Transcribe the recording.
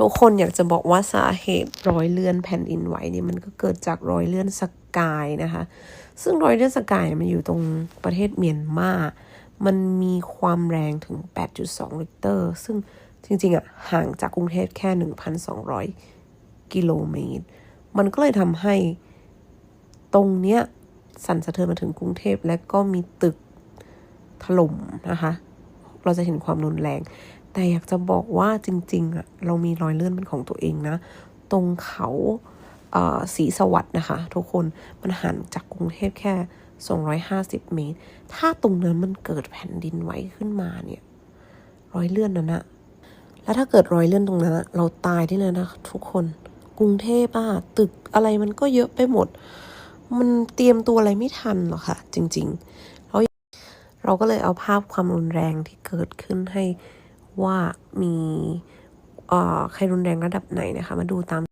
ทุกคนอยากจะบอกว่าสาเหตุรอยเลื่อนแผ่นดินไหวเนี่ยมันก็เกิดจากรอยเลื่อนสกายนะคะ ซึ่งรอยเลื่อนสกายมันอยู่ตรงประเทศเมียนมา มันมีความแรงถึง 8.2ริกเตอร์ ซึ่งจริงๆอะห่างจากกรุงเทพแค่ 1,200 กิโลเมตร มันก็เลยทำให้ตรงเนี้ยสั่นสะเทือนมาถึงกรุงเทพและก็มีตึกถล่มนะคะ เราจะเห็นความรุนแรง แต่อยากจะบอกว่าจริงๆอะเรามีรอยเลื่อนเป็นของตัวเองนะ ตรงเขาเอ่อศรีสวัสด์นะคะ ทุกคนมันห่างจากกรุงเทพแค่ 250 เมตร ถ้าตรงนั้นมันเกิดแผ่นดินไหวขึ้นมาเนี่ย รอยเลื่อนนั้นอะแล้วถ้าเกิดรอยเลื่อนตรงนั้นเราตายได้เลยนะทุกคนกรุงเทพอะตึกอะไรมันก็เยอะไปหมด มันเตรียมตัวอะไรไม่ทันหรอกค่ะ จริง ๆ เราเราก็เลยเอาภาพความรุนแรงที่เกิดขึ้นให้ ว่ามีเอ่อใครรุนแรงระดับไหนนะคะ มาดูตาม